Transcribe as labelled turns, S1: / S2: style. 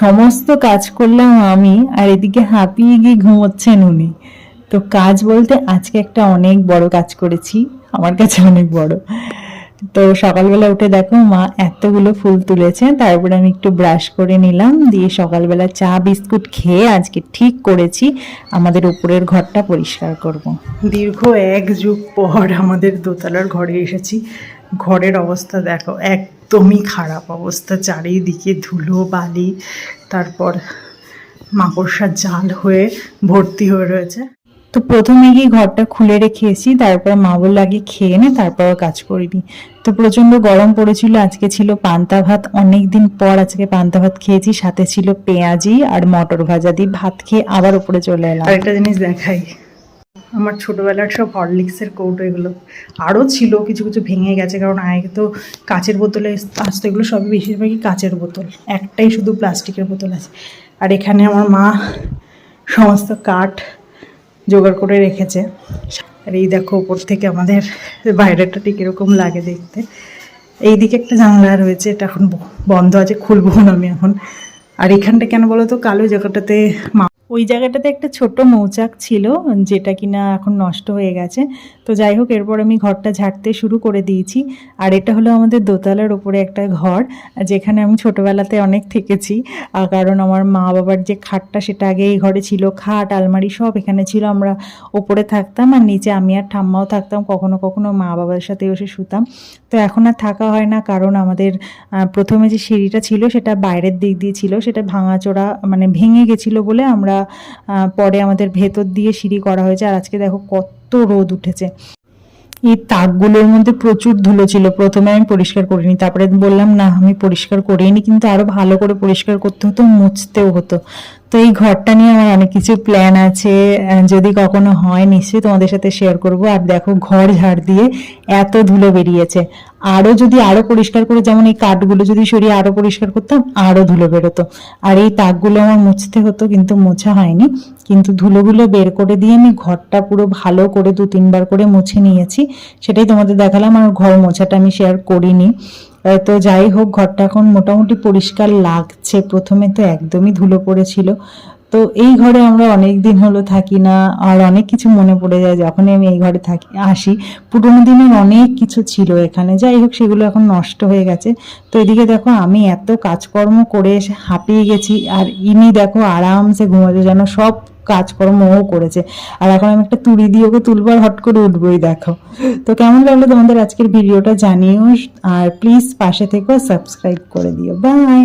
S1: সমস্ত কাজ করলাম আমি, আর এদিকে হাঁপিয়ে গিয়ে ঘুমোচ্ছেন উনি। তো কাজ বলতে আজকে একটা অনেক বড় কাজ করেছি, আমার কাছে অনেক বড়। তো সকালবেলা উঠে দেখো মা এতগুলো ফুল তুলেছে, তারপরে আমি একটু ব্রাশ করে নিলাম, দিয়ে সকালবেলা চা, বিস্কুট খেয়ে আজকে ঠিক করেছি, আমাদের উপরের ঘরটা পরিষ্কার করব। দীর্ঘ এক যুগ পর আমাদের দোতলার ঘরে এসেছি। ঘরের অবস্থা দেখো একদমই খারাপ অবস্থা চারিদিকে ধুলো বালি তারপর মাকড়সার জাল হয়ে ভর্তি হয়ে রয়েছে। তো প্রথমে গিয়ে ঘরটা খুলে রেখেছি তারপর মা বলল আগে খেয়ে নে তারপর কাজ করবি তো প্রচণ্ড গরম পড়েছিল আজকে ছিল পান্তা ভাত অনেক দিন পর আজকে পান্তা ভাত খেয়েছি সাথে ছিল পেঁয়াজি আর মটর ভাজা দিয়ে ভাত খেয়ে আবার উপরে চলে এলাম। একটা জিনিস দেখাই আমার ছোটোবেলার সব হরলিক্সের কৌটো এগুলো। আরও ছিল, কিছু কিছু ভেঙে গেছে, কারণ আগে তো কাচের বোতলে আসতো, এগুলো সবই বেশিরভাগই কাচের বোতল। একটাই শুধু প্লাস্টিকের বোতল আছে। আর এখানে আমার মা সমস্ত কাঠ জোগাড় করে রেখেছে। আর এই দেখো, উপর থেকে আমাদের বাইরেটা ঠিক এরকম লাগে দেখতে। এইদিকে একটা জানলা রয়েছে, এটা এখন বন্ধ আছে, খুলবো না আমি এখন। আর এখানটা কেন বলো তো, কালো জায়গাটাতে মা ওই জায়গাটাতে একটা ছোট মৌচাক ছিল, যেটা কিনা এখন নষ্ট হয়ে গেছে। তো যাই হোক, এরপর আমি ঘরটা ঝাড়তে শুরু করে দিয়েছি। আর এটা হলো আমাদের দোতলার ওপরে একটা ঘর, যেখানে আমি ছোটবেলাতে অনেক থেকেছি। কারণ আমার মা বাবার যে খাটটা, সেটা আগে এই ঘরে ছিল। খাট, আলমারি সব এখানে ছিল। আমরা ওপরে থাকতাম আর নিচে আমি আর ঠাম্মাও থাকতাম। কখনো কখনো মা বাবার সাথে এসে শুতাম। তো এখন আর থাকা হয় না। কারণ আমাদের প্রথমে যে সিঁড়িটা ছিল, সেটা বাইরের দিক দিয়ে ছিল। সেটা ভাঙাচোরা মানে ভেঙে গেছিল বলে আমরা পরে আমাদের ভেতর দিয়ে সিঁড়ি করা হয়েছে। আর আজকে দেখো কত রোদ উঠেছে। এই তাকগুলোর মধ্যে প্রচুর ধুলো ছিল। প্রথমে আমি পরিষ্কার করিনি, তারপরে বললাম, না, আমি পরিষ্কার করিনি। কিন্তু আরও ভালো করে পরিষ্কার করতে হতো, মুছতেও হতো। তো এই ঘরটা নিয়ে আমার অনেক কিছু প্ল্যান আছে যদি কখনো হয় নিশ্চয়ই তোমাদের সাথে শেয়ার করব। আর দেখো, ঘর ঝাড় দিয়ে এত ধুলো বেরিয়েছে। আরও যদি আরও পরিষ্কার করে, যেমন এই কাঠগুলো যদি সরিয়ে আরও পরিষ্কার করতাম, আরও ধুলো বেরোতো। আর এই তাকগুলো আমার মুছতে হতো, কিন্তু মোছা হয়নি। কিন্তু ধুলোগুলো বের করে দিয়ে আমি ঘরটা পুরো ভালো করে দু তিনবার করে মুছে নিয়েছি। সেটাই তোমাদের দেখালাম, আর ঘর মোছাটা আমি শেয়ার করিনি। তো যাই হোক ঘরটা এখন মোটামুটি পরিষ্কার লাগছে। প্রথমে তো একদমই ধুলো পড়েছিল। তো এই ঘরে আমরা অনেক দিন হলো থাকি না, আর অনেক কিছু মনে পড়ে যায় যখনই আমি এই ঘরে থাকি, আসি। পুরোনো দিনের অনেক কিছু ছিল এখানে, যাই হোক সেগুলো এখন নষ্ট হয়ে গেছে। তো এদিকে দেখো আমি এত কাজকর্ম করে এসে হাঁপিয়ে গেছি, আর ইনি দেখো আরামসে ঘুমাতে যেন সব কাজকর্ম ও করেছে। আর এখন আমি একটা তুড়ি দিয়ে ওকে তুলবো আর হট করে উঠবোই, দেখো। তো কেমন লাগল তোমাদের আজকের ভিডিওটা জানিও, আর প্লিজ পাশে থেকেও সাবস্ক্রাইব করে দিও। বাই